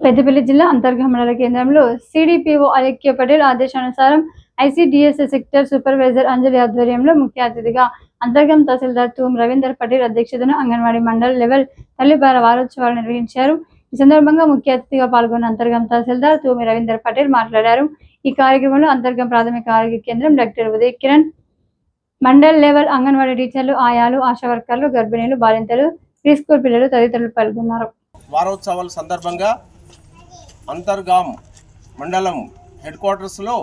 పెద్దపల్లి జిల్లా అంతర్గత మండల కేంద్రంలో సిడిపిఓ అలెక్య పటేల్ ఆదేశానుసారం ఐసిడిఎస్ సెక్టర్ సూపర్వైజర్ అంజలి ఆధ్వర్యంలో ముఖ్య అతిథిగా అంతర్గం తహసీల్దార్ తూమ్ రవీందర్ పటేల్ అధ్యక్షతన అంగన్వాడీ మండల్ లెవెల్ తల్లిపార వారోత్సవాలు నిర్వహించారు. ఈ సందర్భంగా ముఖ్య అతిథిగా పాల్గొన్న అంతర్గం తహసీల్దార్ తూమి రవీందర్ పటేల్ మాట్లాడారు. ఈ కార్యక్రమంలో అంతర్గం ప్రాథమిక ఆరోగ్య కేంద్రం doctor Uday Kiran mandal level anganwadi టీచర్లు ఆయాలు ఆశా వర్కర్లు గర్భిణీలు బాలింతలు ప్రీ స్కూల్ పిల్లలు తదితరులు పాల్గొన్నారు. వారోత్సవాల సందర్భంగా అంతర్గాం మండలం హెడ్ క్వార్టర్స్లో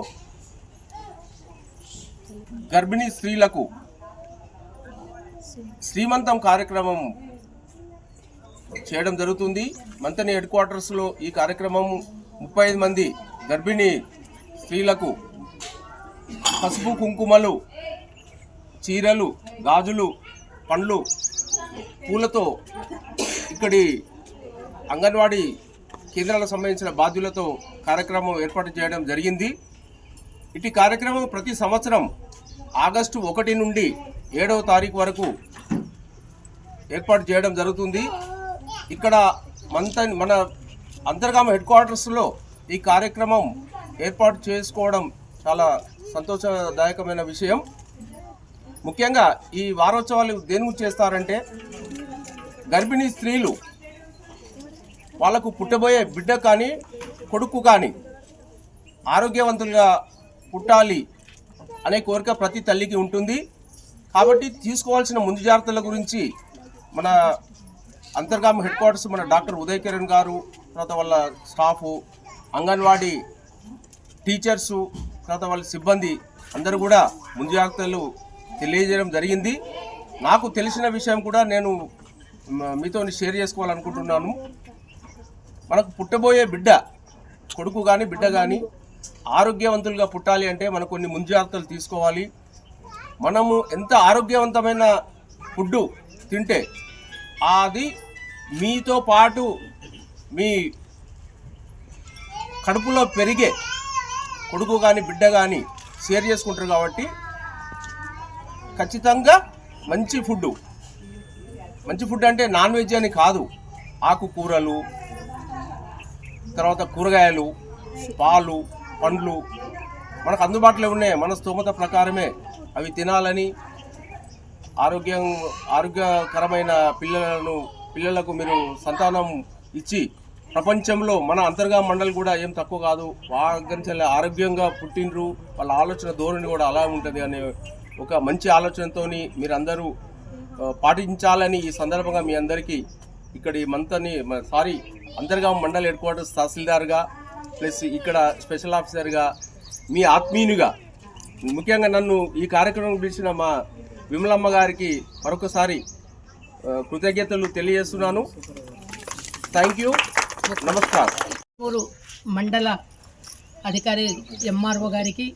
గర్భిణీ స్త్రీలకు శ్రీమంతం కార్యక్రమం చేయడం జరుగుతుంది. మంతని హెడ్ క్వార్టర్స్లో ఈ కార్యక్రమం ముప్పై ఐదు మంది గర్భిణీ స్త్రీలకు పసుపు కుంకుమలు చీరలు గాజులు పండ్లు పూలతో ఇక్కడి అంగన్వాడీ కేంద్రాలకు సంబంధించిన బాధ్యులతో కార్యక్రమం ఏర్పాటు చేయడం జరిగింది. ఇటు కార్యక్రమం ప్రతి సంవత్సరం ఆగస్టు ఒకటి నుండి ఏడవ తారీఖు వరకు ఏర్పాటు చేయడం జరుగుతుంది. ఇక్కడ మంత మన అంతర్గామ హెడ్ క్వార్టర్స్లో ఈ కార్యక్రమం ఏర్పాటు చేసుకోవడం చాలా సంతోషదాయకమైన విషయం. ముఖ్యంగా ఈ వారోత్సవాలు దేని గురించి చేస్తారంటే గర్భిణీ స్త్రీలు వాళ్ళకు పుట్టబోయే బిడ్డ కానీ కొడుకు కానీ ఆరోగ్యవంతులుగా పుట్టాలి అనే కోరిక ప్రతి తల్లికి ఉంటుంది. కాబట్టి తీసుకోవాల్సిన ముందు జాగ్రత్తల గురించి మన అంతర్గామ హెడ్ క్వార్టర్స్ మన డాక్టర్ ఉదయ్ కిరణ్ గారు తర్వాత వాళ్ళ స్టాఫు అంగన్వాడీ టీచర్సు తర్వాత వాళ్ళ సిబ్బంది అందరూ కూడా ముందు జాగ్రత్తలు తెలియజేయడం జరిగింది. నాకు తెలిసిన విషయం కూడా నేను మీతో షేర్ చేసుకోవాలనుకుంటున్నాను. మనకు పుట్టబోయే బిడ్డ కొడుకు కానీ బిడ్డ కానీ ఆరోగ్యవంతులుగా పుట్టాలి అంటే మనం కొన్ని ముంజాగ్రత్తలు తీసుకోవాలి. మనము ఎంత ఆరోగ్యవంతమైన ఫుడ్డు తింటే అది మీతో పాటు మీ కడుపులో పెరిగే కొడుకు కానీ బిడ్డ కానీ షేర్ చేసుకుంటారు కాబట్టి ఖచ్చితంగా మంచి ఫుడ్ మంచి ఫుడ్ అంటే నాన్ వెజ్ అని కాదు. ఆకుకూరలు తర్వాత కూరగాయలు పాలు పండ్లు. మనకు అందుబాటులో ఉన్నాయి. మన స్తోమత ప్రకారమే అవి తినాలని ఆరోగ్యం ఆరోగ్యకరమైన పిల్లలను పిల్లలకు మీరు సంతానం ఇచ్చి ప్రపంచంలో మన అంతర్గా మండలి కూడా ఏం తక్కువ కాదు. వాళ్ళ ఆరోగ్యంగా పుట్టినరు వాళ్ళ ఆలోచన ధోరణి కూడా అలా ఉంటుంది అనే ఒక మంచి ఆలోచనతో మీరందరూ పాటించాలని ఈ సందర్భంగా మీ అందరికీ ఇక్కడ ఈ మంతని సారీ అంతర్గా మండల్ హెడ్ క్వార్టర్స్ తహసీల్దార్గా ప్లస్ ఇక్కడ స్పెషల్ ఆఫీసర్గా మీ ఆత్మీయునిగా ముఖ్యంగా నన్ను ఈ కార్యక్రమం పిలిచిన మా విమలమ్మ గారికి మరొకసారి కృతజ్ఞతలు తెలియజేస్తున్నాను. థ్యాంక్ యూ నమస్కారం మండల అధికారి ఎంఆర్ఓ గారికి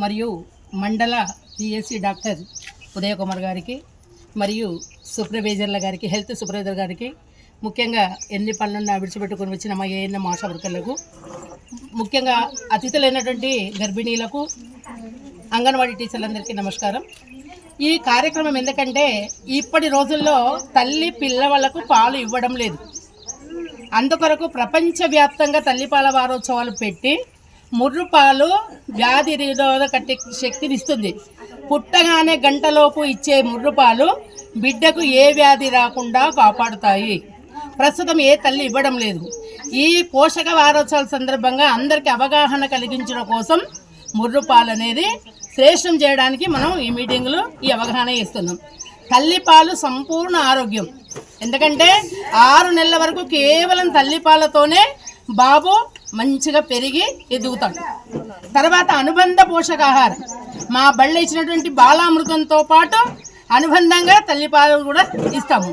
మరియు మండల పిఎస్సి డాక్టర్ ఉదయ కుమార్ గారికి మరియు సూపర్వైజర్ల గారికి హెల్త్ సూపర్వైజర్ గారికి ముఖ్యంగా ఎన్ని పనులున్నా విడిచిపెట్టుకొని వచ్చిన మా ఏఎన్ఎం ఆశా వర్కర్లకు ముఖ్యంగా అతిథులైనటువంటి గర్భిణీలకు అంగన్వాడీ టీచర్లందరికీ నమస్కారం. ఈ కార్యక్రమం ఎందుకంటే ఇప్పటి రోజుల్లో తల్లి పిల్లవాళ్ళకు పాలు ఇవ్వడం లేదు. అందుకొరకు ప్రపంచవ్యాప్తంగా తల్లిపాల వారోత్సవాలు పెట్టి ముర్రుపాలు వ్యాధి నిరోధక శక్తిని ఇస్తుంది. పుట్టగానే గంటలోపు ఇచ్చే ముర్రుపాలు బిడ్డకు ఏ వ్యాధి రాకుండా కాపాడుతాయి. ప్రస్తుతం ఏ తల్లి ఇవ్వడం లేదు. ఈ పోషక వారోత్సవాల సందర్భంగా అందరికీ అవగాహన కలిగించడం కోసం ముర్రుపాలు అనేది శ్రేష్టం చేయడానికి మనం ఈ మీటింగ్లో ఈ అవగాహన ఇస్తున్నాం. తల్లిపాలు సంపూర్ణ ఆరోగ్యం. ఎందుకంటే ఆరు నెలల వరకు కేవలం తల్లిపాలతోనే బాబు మంచిగా పెరిగి ఎదుగుతాడు. తర్వాత అనుబంధ పోషకాహారం. మా బళ్ళు ఇచ్చినటువంటి బాలామృతంతో పాటు అనుబంధంగా తల్లిపాలు కూడా ఇస్తాము.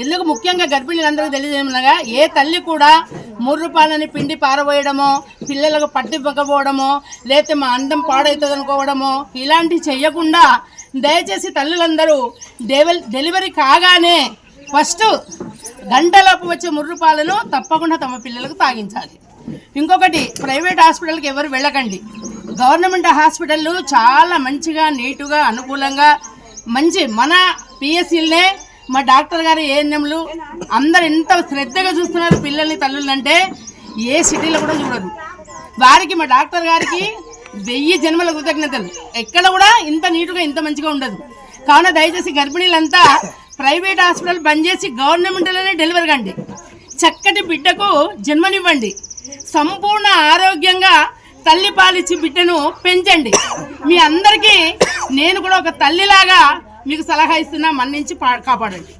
ఎందుకు ముఖ్యంగా గర్భిణీలందరికీ తెలియజేయమనగా ఏ తల్లి కూడా ముర్రుపాలని పిండి పారబోయడమో పిల్లలకు పట్టివ్వకపోవడమో లేకపోతే మా అందం పాడవుతుంది అనుకోవడమో ఇలాంటివి చెయ్యకుండా దయచేసి తల్లులందరూ డెవల్ డెలివరీ కాగానే ఫస్ట్ గంటలోపు వచ్చే ముర్రు పాలను తప్పకుండా తమ పిల్లలకు తాగించాలి. ఇంకొకటి ప్రైవేట్ హాస్పిటల్కి ఎవరు వెళ్ళకండి. గవర్నమెంట్ హాస్పిటళ్ళు చాలా మంచిగా నీటుగా అనుకూలంగా మంచి మన పిఎస్సీలనే మా డాక్టర్ గారు ఏఎన్ఎంలు అందరు ఎంత శ్రద్ధగా చూస్తున్నారు పిల్లల్ని తల్లులంటే ఏ సిటీలో కూడా చూడదు వారికి మా డాక్టర్ గారికి వెయ్యి జన్మల కృతజ్ఞతలు. ఎక్కడ కూడా ఇంత నీటుగా ఇంత మంచిగా ఉండదు. కావున దయచేసి గర్భిణీలంతా ప్రైవేట్ హాస్పిటల్ బంద్ చేసి గవర్నమెంట్లోనే డెలివరీ కండి. చక్కటి బిడ్డకు జన్మనివ్వండి. సంపూర్ణ ఆరోగ్యంగా తల్లి పాలిచ్చి బిడ్డను పెంచండి. మీ అందరికీ నేను కూడా ఒక తల్లిలాగా మీకు సలహా ఇస్తున్నా మన్నించి పా- కాపాడండి.